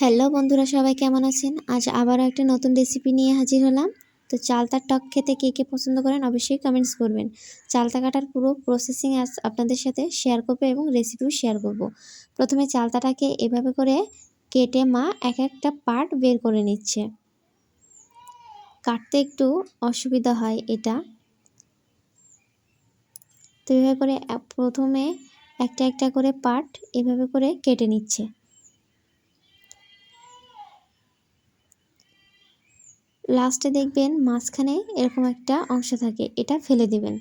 Hello বন্ধুরা, সবাই কেমন আছেন? আজ আবারও একটা নতুন রেসিপি নিয়ে হাজির হলাম। তো চালতার টক খেতে কে কে পছন্দ করেন অবশ্যই কমেন্টস করবেন। চালতা কাটার পুরো প্রসেসিং আজ আপনাদের সাথে শেয়ার করব এবং রেসিপিও শেয়ার করব। প্রথমে চালতাটাকে এভাবে করে কেটে মা এক একটা পার্ট বের করে নিচ্ছে। কাটতে একটু অসুবিধা হয় এটা। তো এভাবে করে, প্রথমে একটা একটা করে পার্ট এভাবে করে কেটে নিচ্ছে। লাস্টে দেখবেন মাঝখানে এরকম একটা অংশ থাকে, এটা ফেলে দিবেন।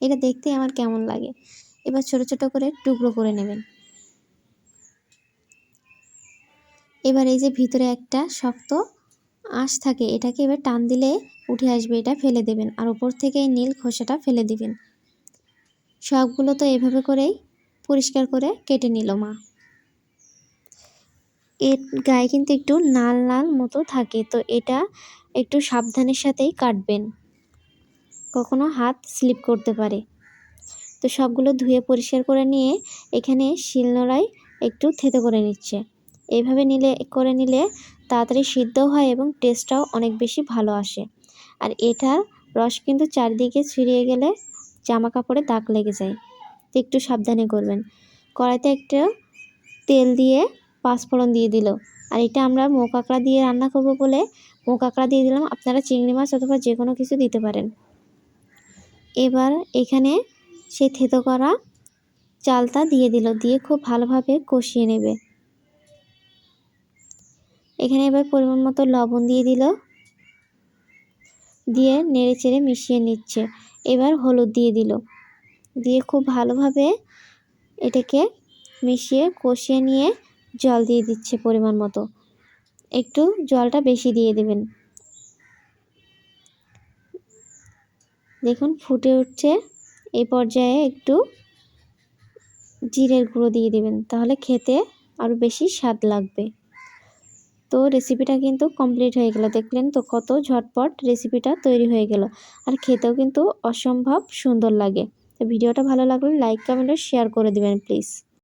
এটা দেখতে আমার কেমন লাগে। এবার ছোট ছোট করে টুকরো করে নেবেন। এবার এই যে ভিতরে একটা শক্ত আঁশ থাকে, এটাকে এবার টান দিলে উঠে আসবে, এটা ফেলে দেবেন। আর উপর থেকে এই নীল খোসাটা ফেলে দিবেন। সবগুলো তো এভাবে করেই পরিষ্কার করে কেটে নিল মা। এর গায়ে কিন্তু একটু লাল লাল মতো থাকে। তো এটা একটু সাবধানের সাথেই কাটবেন। কখনো হাত স্লিপ করতে পারে। তো সবগুলো ধুয়ে পরিষ্কার করে নিয়ে এখানে শিলনোড়ায় একটু থেতে করে নিচ্ছে। এভাবে নিলে, করে নিলে তাড়াতাড়ি সিদ্ধ হয় এবং টেস্টটাও অনেক বেশি ভালো আসে। আর এটার রস কিন্তু চারিদিকে ছিঁড়িয়ে গেলে জামা কাপড়ে দাগ লেগে যায়। তো একটু সাবধানে করবেন। কড়াইতে একটা তেল দিয়ে পাঁচফোড়ন দিয়ে দিল। আর এটা আমরা মৌ কাঁকড়া দিয়ে রান্না করব বলে মৌ কাঁকড়া দিয়ে দিলাম। আপনারা চিংড়ি মাছ অথবা যে কোনো কিছু দিতে পারেন। এবার এখানে সেই থেতো করা চালটা দিয়ে দিল, দিয়ে খুব ভালোভাবে কষিয়ে নেবে। এখানে এবার পরিমাণ মতো লবণ দিয়ে দিল। দিয়ে নেড়ে চেড়ে মিশিয়ে নিচ্ছে। এবার হলুদ দিয়ে দিল। দিয়ে খুব ভালোভাবে এটাকে মিশিয়ে কষিয়ে নিয়ে জল দিয়ে দিচ্ছে পরিমাণ মতো। একটু জলটা বেশি দিয়ে দেবেন। দেখুন, ফুটে উঠছে। এই পর্যায়ে একটু জিরের গুঁড়ো দিয়ে দেবেন, তাহলে খেতে আরও বেশি স্বাদ লাগবে। তো রেসিপিটা কিন্তু কমপ্লিট হয়ে গেল। দেখলেন তো কত ঝটপট রেসিপিটা তৈরি হয়ে গেল। আর খেতেও কিন্তু অসম্ভব সুন্দর লাগে। তো ভিডিওটা ভালো লাগলে লাইক কমেন্ট শেয়ার করে দেবেন প্লিজ